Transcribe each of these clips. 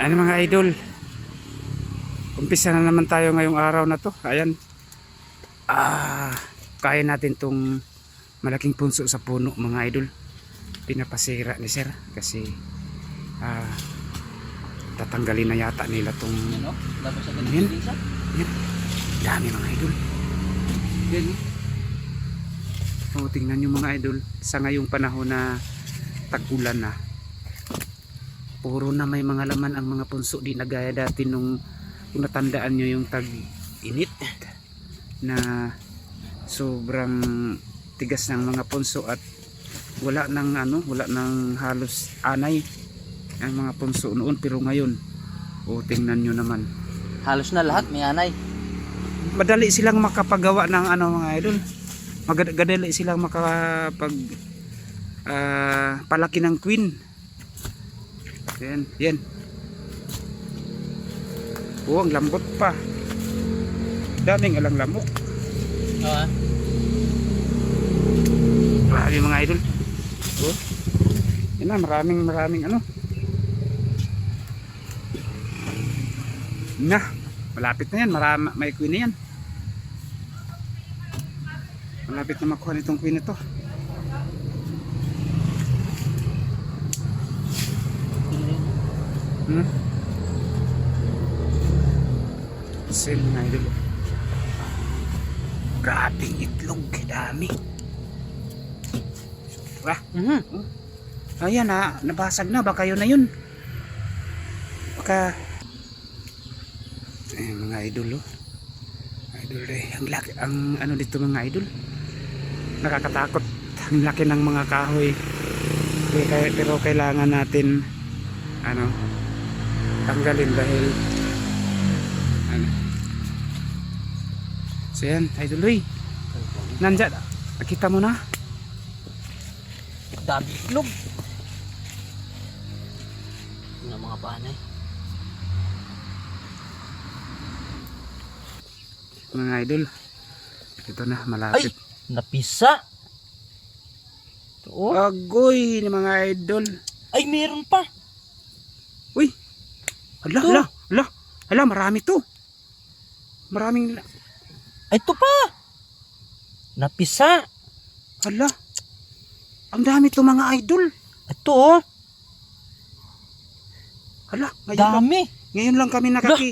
Ano mga idol? Umpisa na naman tayo ngayong araw na to. Ayan. Ah, kaya natin tong malaking punso sa puno mga idol. Pinapasira ni sir kasi ah, tatanggalin na yata nila tong Ano? Yan. isa? dami mga idol. Yan. Oh, tingnan nyo mga idol. Sa ngayong panahon na tag-ulan na. Puro na may mga laman ang mga punso. Di na gaya dati nung kung natandaan nyo yung tag-init na sobrang tigas ng mga punso at wala nang ano, wala nang halos anay ang mga punso noon pero ngayon o tingnan nyo naman Halos na lahat may anay. madali silang makapagawa ng ano mga idol magadali silang makapag ah, palaki ng queen yan yan. Oh ang lambot pa. Daming alang lamok. Oo. grabe mga idol. Oh yan na maraming maraming ano. Na malapit na yan. Marami, may queen na yan. Malapit na makuha nitong queen ito Hmm? Sel mga idol. Grabing itlog, dami. Wah, Mhm. ayan na, nabasag na, baka yun na yun. Baka, eh, mga idol oh. Idol eh, ang laki, ang ano dito mga idol. Nakakatakot, ang laki ng mga kahoy. Pero, pero kailangan natin, ano, tanggalin dahil, ano. So yan, idol eh. Nandyan, nakita mo na? Dami itlog. Yung mga panay. mga idol ito na malapit Napisa. Oo. agoy ni mga idol Ay, meron pa. Hala hala hala hala marami to maraming Ay, ito pa. Napisa. hala ang dami to mga idol Ito oh. hala ngayon lang, Dami. ngayon lang kami nakaki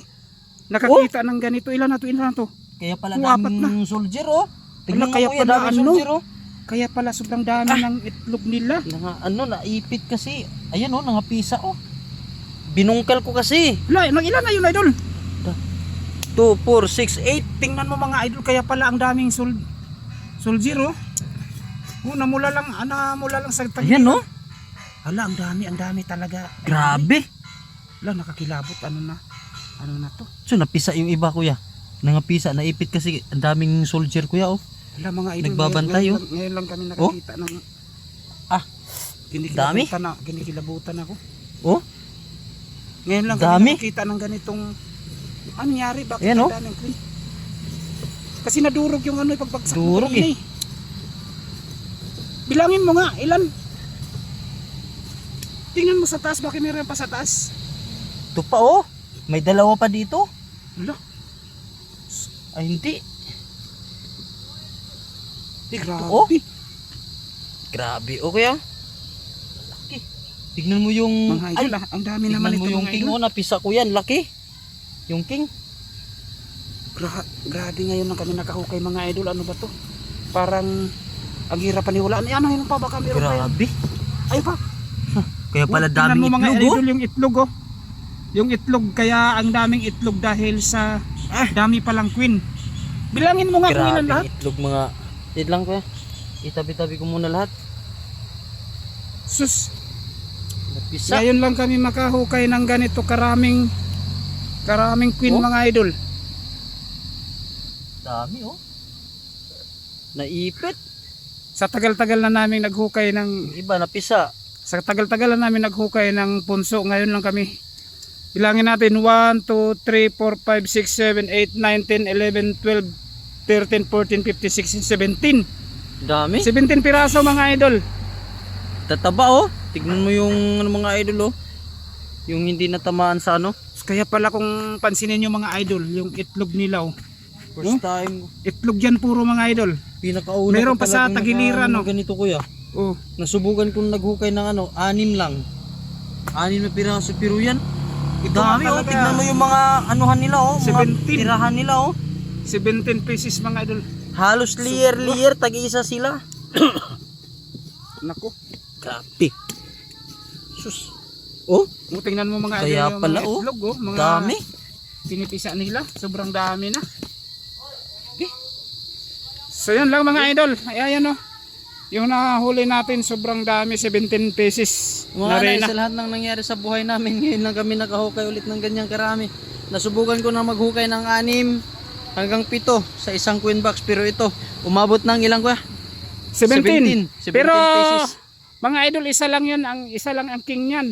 nakakita ng ganito ilan na to ilan na to Kaya pala apat daming soldier oh. Tingnan kaya kuya, pala ano? soldier oh. kaya pala sobrang dami ng itlog nila Nga, ano, naipit kasi. Ayan oh, nangapisa oh. Binungkal ko kasi. hala nang ilan na yun idol 2, 4, 6, 8. tingnan mo mga idol kaya pala ang daming sol soldier oh Oh, namula lang, ah, namula lang sa tag- Ayan oh. Hala, ang dami, ang dami talaga. Grabe. Hala, nakakilabot. Ano na? Ano na to? So napisa yung iba kuya. Nangapisa, naipit kasi ang daming soldier kuya oh. Hala, mga idol. Nagbabantay, ngayon, oh. ngayon, ngayon lang kami nakakita ng... Ah, na, kinikilabutan ako. Oh, Ngayon lang Dami. kami nakakita ng ganitong... Ano nangyari? Bakit Ayan, oh. daming queen? Kasi nadurog yung ano, pagpagsak. ng Durog, queen eh. Bilangin mo nga, ilan? Tingnan mo sa taas, bakit meron pa sa taas? ito pa oh. May dalawa pa dito. Hala, Ay hindi. di grabe. oh. Grabe oh kuya. Tignan mo yung Mga ay, idol, ah, ang dami naman tignan ito mo yung mga king oh, napisa ko yan, laki. Yung king. Gra grabe ngayon lang kami nakahukay mga idol. Ano ba to? Parang ang hirap paniwalaan. Ay, ano yun pa? Pa yan. Grabe. Ay pa. Kaya pala Oh, daming mo, mga itlog oh. idol yung itlog oh. Yung itlog kaya ang daming itlog dahil sa ah, dami palang queen. Bilangin mo nga kung ilan Grabe lahat. itlog mga. Wait lang kuya. Itabi-tabi ko muna lahat. Sus, Napisa. ngayon lang kami makahukay ng ganito karaming karaming queen Oh. mga idol. Dami oh. Naipit. Sa tagal-tagal na namin naghukay ng iba napisa. Sa tagal-tagal na namin naghukay ng punso, ngayon lang kami. Bilangin natin 1, 2, 3, 4, 5, 6, 7, 8, 9, 10, 11, 12, 13, 14, 15, 16, 17. Dami. 17 piraso mga idol. Tataba oh. Tignan mo yung ano, mga idol oh. Yung hindi natamaan sa ano? Kaya pala kung pansinin nyo mga idol, yung itlog nila oh. First time. Itlog yan puro mga idol. Pinakauna Meron pa sa tagiliran, no? Ganito kuya. Oh, Nasubukan kong naghukay ng ano, anim lang. Anim na piraso pero yan. Ito Dami oh, tignan mo yung mga anuhan nila oh, mga 17. tirahan nila oh. 17 pieces mga idol. Halos layer-layer, tag-isa sila. Nako. Grabe. Sus. Oh, Kung tingnan mo mga idol Kaya yung pala, mga oh. itlog oh. Mga dami. pinipisa nila. Sobrang dami na. So yan lang mga idol. Ayan oh. Yung nahuli natin sobrang dami. 17 pieces Mga na rena. sa lahat ng nangyari sa buhay namin, ngayon lang kami nakahukay ulit ng ganyang karami. Nasubukan ko na maghukay ng anim hanggang pito sa isang queen box pero ito, umabot ng ilang kuya? 17. 17 Pero pieces. Mga idol, isa lang 'yun, ang isa lang ang king niyan.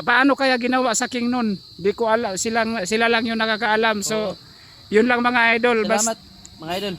Paano kaya ginawa sa king nun? Di ko alam, sila, sila lang yung nakakaalam. So, yun lang mga idol. Bas- Salamat mga idol.